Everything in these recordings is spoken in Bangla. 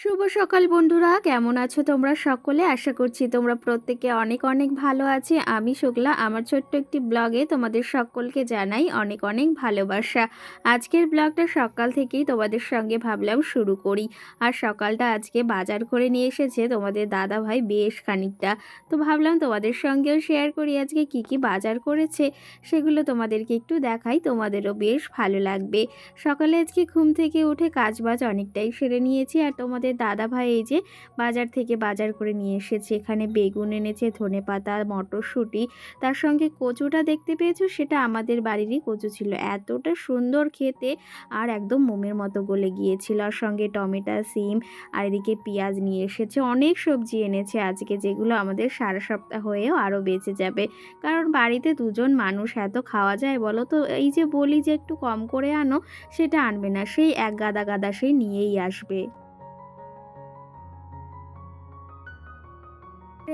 শুভ সকাল বন্ধুরা, কেমন আছো তোমরা সকলে? আশা করছি তোমরা প্রত্যেকে অনেক অনেক ভালো আছি। আমি শুক্লা, আমার ছোট্ট একটি ব্লগে তোমাদের সকলকে জানাই অনেক অনেক ভালোবাসা। আজকের ব্লগটা সকাল থেকেই তোমাদের সঙ্গে ভাবলাম শুরু করি। আর সকালটা আজকে বাজার করে নিয়ে এসেছে তোমাদের দাদা ভাই বেশ খানিকটা। তো ভাবলাম তোমাদের সঙ্গেও শেয়ার করি আজকে কি কি বাজার করেছে, সেগুলো তোমাদেরকে একটু দেখাই, তোমাদেরও বেশ ভালো লাগবে। সকালে আজকে ঘুম থেকে উঠে কাজবাজ অনেকটাই সেরে নিয়েছি। আর তোমাদের দাদা ভাই এই যে বাজার থেকে বাজার করে নিয়ে এসেছে। এখানে বেগুন এনেছে, ধনে পাতা, মটরশুঁটি। তার সঙ্গে কচুটা দেখতে পেয়েছ? সেটা আমাদের বাড়িরই কচু ছিল। এতটা সুন্দর খেতে আর একদম মোমের মতো গলে গিয়েছিল। আর সঙ্গে টমেটো, সিম আর এদিকে পেঁয়াজ নিয়ে এসেছে। অনেক সবজি এনেছে আজকে, যেগুলো আমাদের সারা সপ্তাহ হয়েও আরও বেঁচে যাবে। কারণ বাড়িতে দুজন মানুষ এত খাওয়া যায় বলো তো? এই যে বলি যে একটু কম করে আনো, সেটা আনবে না। সেই এক গাদা গাদা সেই নিয়েই আসবে।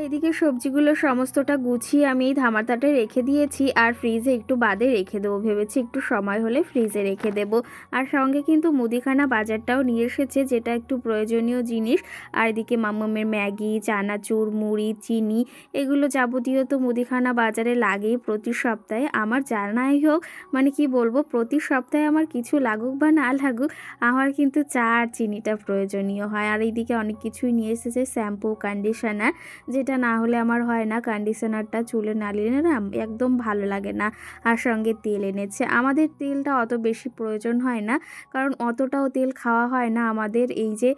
এদিকে সবজিগুলো সমস্তটা গুছিয়ে আমি এই ধামাতাটে রেখে দিয়েছি, আর ফ্রিজে একটু বাদে রেখে দেবো। ভেবেছি একটু সময় হলে ফ্রিজে রেখে দেব। আর সঙ্গে কিন্তু মুদিখানা বাজারটাও নিয়ে এসেছে, যেটা একটু প্রয়োজনীয় জিনিস। আর এদিকে মাম্মামের ম্যাগি, চানাচুর, মুড়ি, চিনি, এগুলো যাবতীয় তো মুদিখানা বাজারে লাগেই প্রতি সপ্তাহে। আমার জানাই হোক মানে কি বলব, প্রতি সপ্তাহে আমার কিছু লাগুক বা না লাগুক, আমার কিন্তু চা আর চিনিটা প্রয়োজনীয় হয়। আর এইদিকে অনেক কিছুই নিয়ে এসেছে, শ্যাম্পু, কন্ডিশনার যেটা না হলে আমার হয় না। কন্ডিশনারটা চুলে না নিলে না একদম ভালো লাগে না আর সঙ্গে তেল এনেছে। আমাদের তেলটা অত বেশি প্রয়োজন হয় না, কারণ অতটাও তেল খাওয়া হয় না। আমাদের এই যে,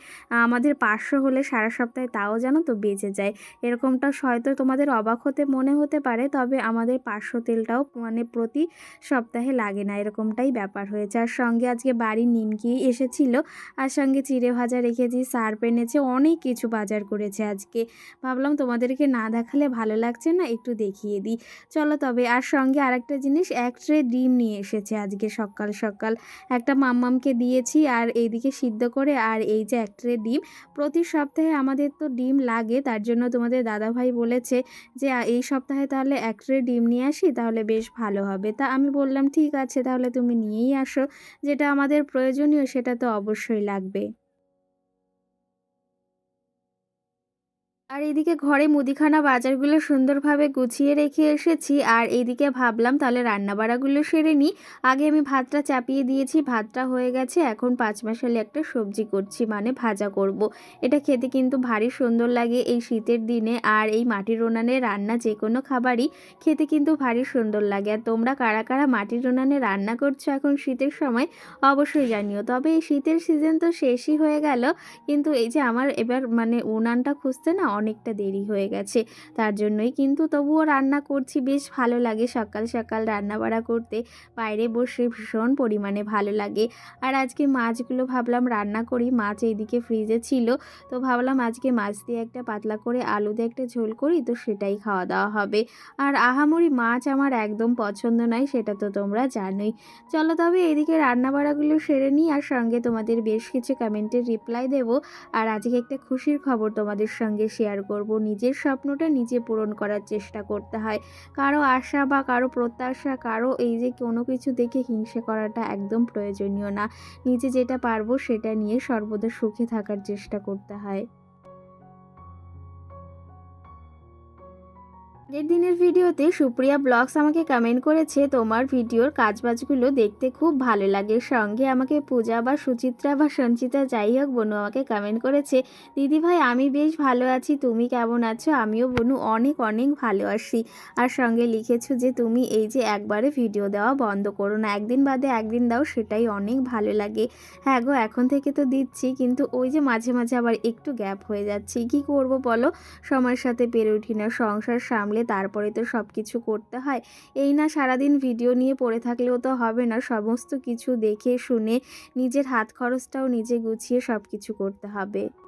আমাদের পাঁচশো হলে সারা সপ্তাহে তাও জানো তো বেঁচে যায়। এরকমটা হয়তো তোমাদের অবাক হতে মনে হতে পারে, তবে আমাদের পাঁচশো তেলটাও মানে প্রতি সপ্তাহে লাগে না। এরকমটাই ব্যাপার হয়েছে। আর সঙ্গে আজকে বাড়ির নিমকি এসেছিল, আর সঙ্গে চিড়ে ভাজা রেখেছি সার্প এনেছে, অনেক কিছু বাজার করেছে আজকে। ভাবলাম তোমাদেরকে না দেখালে ভালো লাগছে না, একটু দেখিয়ে দিই। চলো তবে আর সঙ্গে আরেকটা জিনিস, এক ট্রে ডিম নিয়ে এসেছে আজকে সকাল সকাল। একটা মাম্মামকে দিয়েছি আর এইদিকে সিদ্ধ করে আর এই যে এক ট্রে ডিম। প্রতি সপ্তাহে আমাদের তো ডিম লাগে, তার জন্য তোমাদের দাদাভাই বলেছে যে এই সপ্তাহে তাহলে এক ট্রে ডিম নিয়ে আসি, তাহলে বেশ ভালো হবে। তা আমি বললাম, ঠিক আছে, তাহলে তুমি নিয়েই আসো। যেটা আমাদের প্রয়োজনীয়, সেটা তো অবশ্যই লাগবে। আর এদিকে ঘরে মুদিখানা বাজারগুলো সুন্দরভাবে গুছিয়ে রেখে এসেছি। আর এইদিকে ভাবলাম তাহলে রান্নাবাড়াগুলো সেরে নিই। আগে আমি ভাতটা চাপিয়ে দিয়েছি, ভাতটা হয়ে গেছে। এখন পাঁচ মাসালে একটা সবজি করছি মানে ভাজা করব। এটা খেতে কিন্তু ভারী সুন্দর লাগে এই শীতের দিনে। আর এই মাটির উনানে রান্না যে কোনো খাবারই খেতে কিন্তু ভারী সুন্দর লাগে। আর তোমরা কারা কারা মাটির উনানে রান্না করছ এখন শীতের সময়, অবশ্যই জানিও। তবে এই শীতের সিজন তো শেষই হয়ে গেল। কিন্তু এই যে আমার এবার মানে উনানটা খুঁজতে না অনেকটা দেরি হয়ে গেছে। তার জন্যই কিন্তু তবুও রান্না করছি, বেশ ভালো লাগে সকাল সকাল রান্না বাড়া করতে। বাইরে বসে ভীষণ পরিমাণে ভালো লাগে। আর আজকে মাছগুলো ভাবলাম রান্না করি, মাছ এইদিকে ফ্রিজে ছিল। তো ভাবলাম আজকে মাছ দিয়ে একটা পাতলা করে আলু দিয়ে একটা ঝোল করি, তো সেটাই খাওয়া দাওয়া হবে। আর আহামরি মাছ আমার একদম পছন্দ নয়, সেটা তো তোমরা জানোই। চলো তবে এদিকে রান্নাবাড়াগুলো সেরে নিই, আর সঙ্গে তোমাদের বেশ কিছু কমেন্টের রিপ্লাই দেব। আর আজকে একটা খুশির খবর তোমাদের সঙ্গে শেয়ার করব। নিজের স্বপ্নটা নিজে পূরণ করার চেষ্টা করতে হয়। কারও আশা বা কারও প্রত্যাশা, কারও এই যে কোনো কিছু দেখে হিংসা করাটা একদম প্রয়োজনীয় না। নিজে যেটা পারব সেটা নিয়ে সর্বদা সুখে থাকার চেষ্টা করতে হয়। আগের দিনের ভিডিওতে সুপ্রিয়া ব্লগস আমাকে কমেন্ট করেছে, তোমার ভিডিওর কাজবাজগুলো দেখতে খুব ভালো লাগে। সঙ্গে আমাকে পূজা বা সুচিত্রা বা সঞ্চিতা যাই হোক, বনু আমাকে কমেন্ট করেছে, দিদি ভাই, আমি বেশ ভালো আছি, তুমি কেমন আছো? আমিও বনু অনেক অনেক ভালো আছি। আর সঙ্গে লিখেছো যে, তুমি এই যে একবারে ভিডিও দেওয়া বন্ধ করো না, একদিন বাদে একদিন দাও, সেটাই অনেক ভালো লাগে। হ্যাঁ গো, এখন থেকে তো দিচ্ছি, কিন্তু ওই যে মাঝে মাঝে আবার একটু গ্যাপ হয়ে যাচ্ছে। কি করব বলো? সময়ের সাথে পেরে উঠি না, সংসার সামলে তারপরে তো সব কিছু করতে হয়। এই না সারাদিন ভিডিও নিয়ে পড়ে থাকলেও তো হবে না। সমস্ত কিছু দেখে, শুনে, নিজের হাত খরচটাও নিজে গুছিয়ে সব কিছু করতে হবে।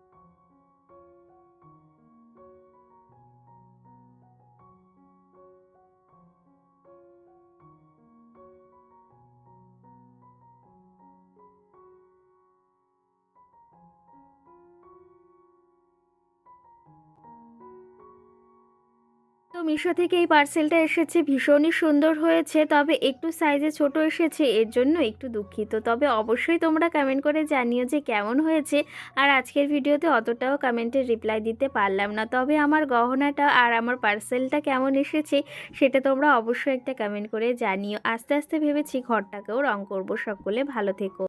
মিশো থেকে এই পার্সেলটা এসেছে, ভীষণই সুন্দর হয়েছে, তবে একটু সাইজে ছোট এসেছে, এর জন্য একটু দুঃখিত। তবে অবশ্যই তোমরা কমেন্ট করে জানিও যে কেমন হয়েছে, আর আজকের ভিডিওতে অতটাও কমেন্টের রিপ্লাই দিতে পারলাম না। তবে আমার গহনাটা আর আমার পার্সেলটা কেমন এসেছে, সেটা তোমরা অবশ্যই একটা কমেন্ট করে জানিও। আস্তে আস্তে ভেবেছি ঘরটাকেও রং করব। সকলে ভালো থেকো।